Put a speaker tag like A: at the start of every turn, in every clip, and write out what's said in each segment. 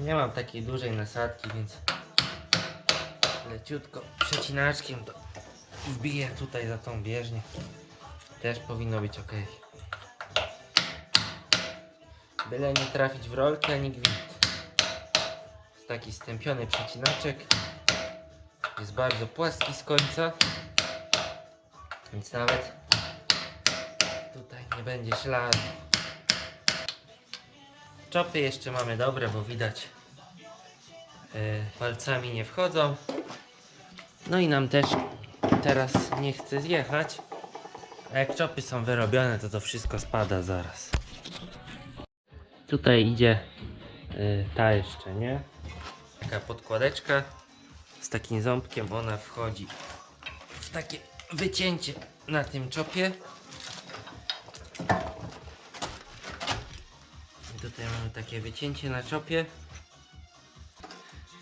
A: Nie mam takiej dużej nasadki, więc leciutko przecinaczkiem to wbiję tutaj za tą bieżnię. Też powinno być ok. Byle nie trafić w rolkę ani gwint. Jest taki stępiony przecinaczek. Jest bardzo płaski z końca. Więc nawet tutaj nie będzie śladu. Czopy jeszcze mamy dobre, bo widać yy, palcami nie wchodzą. No i nam też teraz nie chce zjechać. A jak czopy są wyrobione, to to wszystko spada zaraz. Tutaj idzie yy, ta jeszcze, nie? Taka podkładeczka z takim ząbkiem. Ona wchodzi w takie wycięcie na tym czopie. Tutaj mamy takie wycięcie na czopie.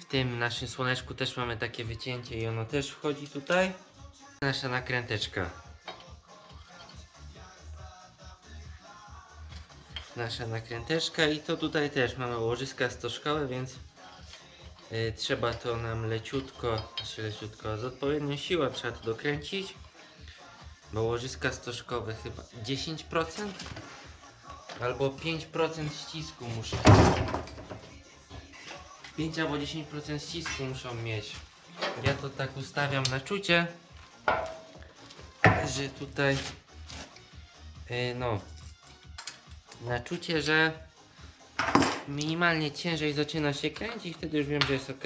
A: W tym naszym słoneczku też mamy takie wycięcie i ono też wchodzi tutaj. Nasza nakręteczka. Nasza nakręteczka i to tutaj też mamy łożyska stożkowe, więc y, trzeba to nam leciutko, znaczy leciutko, z odpowiednią siłą trzeba to dokręcić. Bo łożyska stożkowe chyba 10% albo 5% ścisku muszę. 5 albo 10% ścisku muszą mieć. Ja to tak ustawiam na czucie, że tutaj yy, no na czucie, że minimalnie ciężej zaczyna się kręcić, wtedy już wiem, że jest ok.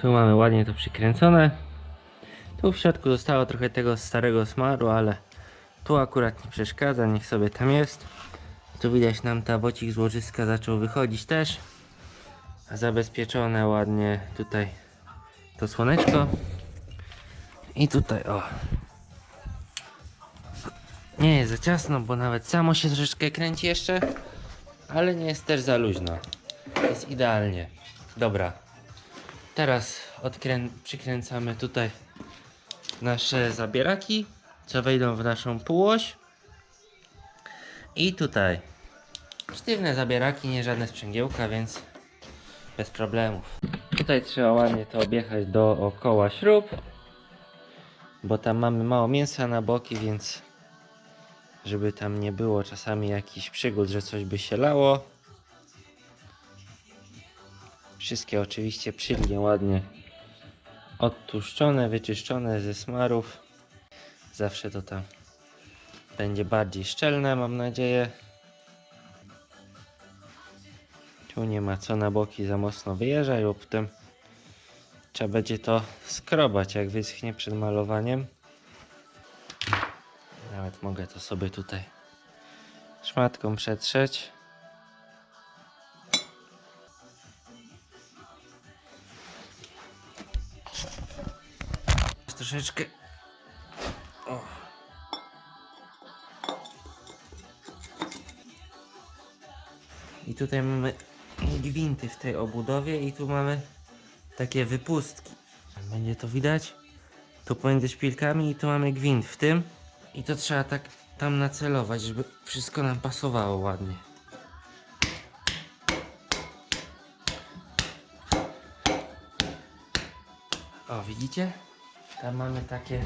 A: Tu mamy ładnie to przykręcone. Tu w środku zostało trochę tego starego smaru, ale tu akurat nie przeszkadza, niech sobie tam jest. Tu widać nam tabocik z łożyska zaczął wychodzić też. Zabezpieczone ładnie tutaj to słoneczko. I tutaj o. Nie jest za ciasno, bo nawet samo się troszeczkę kręci jeszcze. Ale nie jest też za luźno. Jest idealnie. Dobra. Teraz przykręcamy tutaj nasze zabieraki, co wejdą w naszą półoś. I tutaj sztywne zabieraki, nie żadne sprzęgiełka, więc bez problemów. Tutaj trzeba ładnie to objechać dookoła śrub, bo tam mamy mało mięsa na boki, więc żeby tam nie było czasami jakichś przygód, że coś by się lało. Wszystkie oczywiście przylnie ładnie odtłuszczone, wyczyszczone ze smarów. Zawsze to tam będzie bardziej szczelne, mam nadzieję. Tu nie ma co na boki za mocno wyjeżdżać, bo potem trzeba będzie to skrobać, jak wyschnie przed malowaniem. Nawet mogę to sobie tutaj szmatką przetrzeć. Troszeczkę. I tutaj mamy gwinty w tej obudowie i tu mamy takie wypustki. Będzie to widać? Tu pomiędzy szpilkami i tu mamy gwint w tym. I to trzeba tak tam nacelować, żeby wszystko nam pasowało ładnie. O, widzicie? Tam mamy takie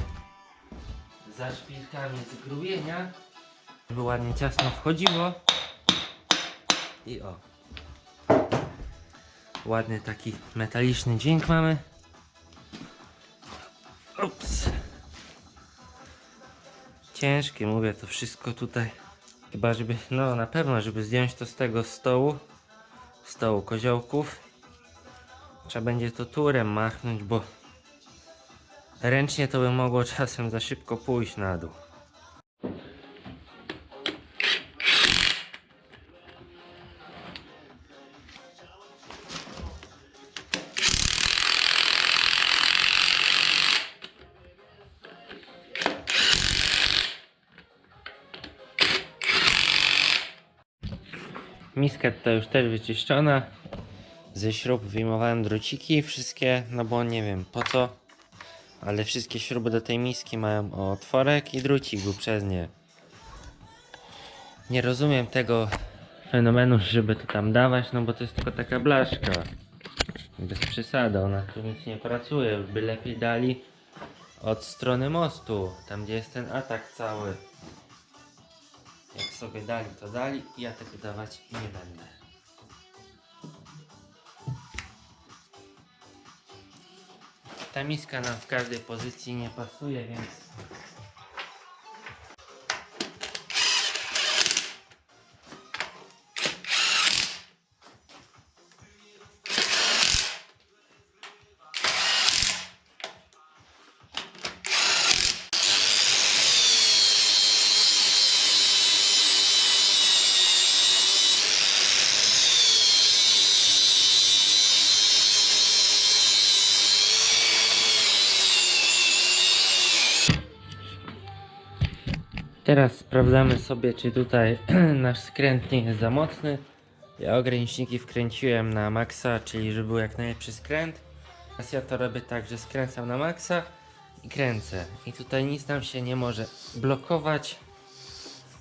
A: za szpilkami zgrubienia, żeby ładnie ciasno wchodziło. I o. Ładny taki metaliczny dźwięk mamy. Ups. Ciężkie, mówię, to wszystko tutaj. Chyba, żeby, no na pewno, żeby zdjąć to z tego stołu, stołu koziołków, trzeba będzie to turem machnąć, bo ręcznie to by mogło czasem za szybko pójść na dół. Miska to już też wyczyszczona. Ze śrub wyjmowałem drociki wszystkie, no bo nie wiem po co. Ale wszystkie śruby do tej miski mają otworek i drucik był przez nie. Nie rozumiem tego fenomenu, żeby to tam dawać, no bo to jest tylko taka blaszka. Bez przesady, ona tu nic nie pracuje, by lepiej dali od strony mostu, tam gdzie jest ten atak cały. Sobie dali, to dali, ja tego dawać nie będę. Ta miska nam w każdej pozycji nie pasuje, więc Teraz sprawdzamy sobie, czy tutaj nasz skręt nie jest za mocny. Ja ograniczniki wkręciłem na maksa, czyli żeby był jak najlepszy skręt. Teraz ja to robię tak, że skręcam na maksa i kręcę. I tutaj nic nam się nie może blokować,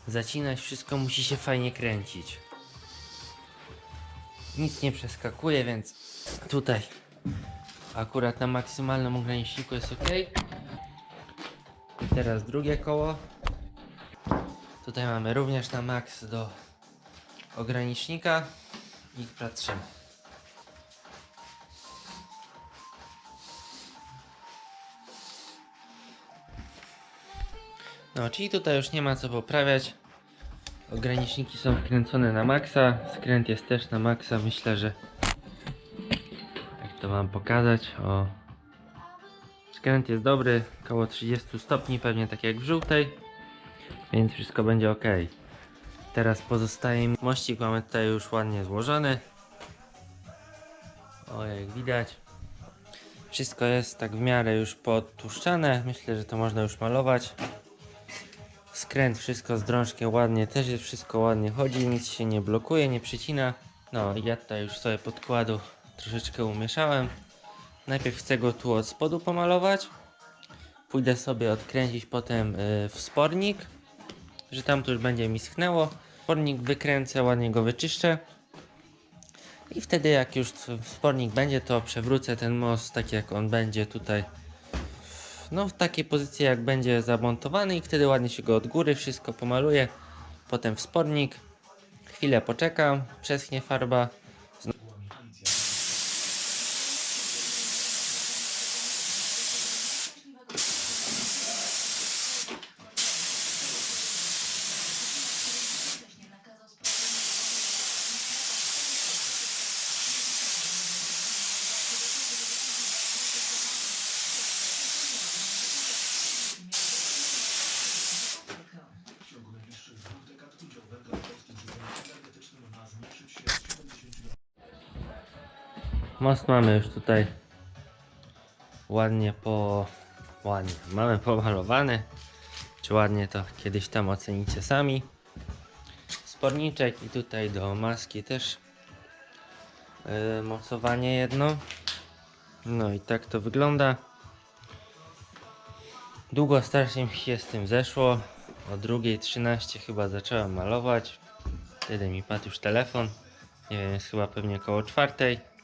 A: zacinać, wszystko musi się fajnie kręcić. Nic nie przeskakuje, więc tutaj akurat na maksymalnym ograniczniku jest ok. I teraz drugie koło. Tutaj mamy również na max do ogranicznika i patrzymy. No, czyli tutaj już nie ma co poprawiać. Ograniczniki są wkręcone na maksa, skręt jest też na maksa. Myślę, że jak to wam pokazać, o skręt jest dobry, około 30 stopni, pewnie tak jak w żółtej więc wszystko będzie ok. Teraz pozostaje mościk, mamy tutaj już ładnie złożony. O, jak widać. Wszystko jest tak w miarę już podtłuszczane. Myślę, że to można już malować. Skręt, wszystko z drążkiem ładnie, też jest wszystko ładnie chodzi, nic się nie blokuje, nie przycina. No ja tutaj już sobie podkładu troszeczkę umieszałem. Najpierw chcę go tu od spodu pomalować. Pójdę sobie odkręcić potem yy, wspornik że tam już będzie mi schnęło. Spornik wykręcę, ładnie go wyczyszczę. I wtedy jak już spornik będzie, to przewrócę ten most tak jak on będzie tutaj. No w takiej pozycji jak będzie zamontowany i wtedy ładnie się go od góry wszystko pomaluję. Potem w spornik. Chwilę poczekam, przeschnie farba. Most mamy już tutaj ładnie po... ładnie, mamy pomalowany. Czy ładnie to kiedyś tam ocenicie sami. Sporniczek i tutaj do maski też yy, mocowanie jedno. No i tak to wygląda. Długo strasznie mi się z tym zeszło. O drugiej 13 chyba zacząłem malować. Wtedy mi padł już telefon. Nie wiem, jest chyba pewnie około czwartej.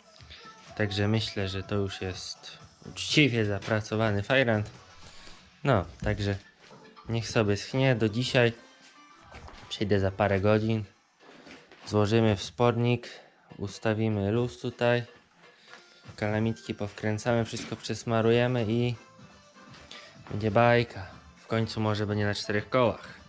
A: Także myślę, że to już jest uczciwie zapracowany fajrant. No, także niech sobie schnie do dzisiaj. Przyjdę za parę godzin. Złożymy w spornik. Ustawimy luz tutaj. Kalamitki powkręcamy, wszystko przesmarujemy i będzie bajka. W końcu może będzie na czterech kołach.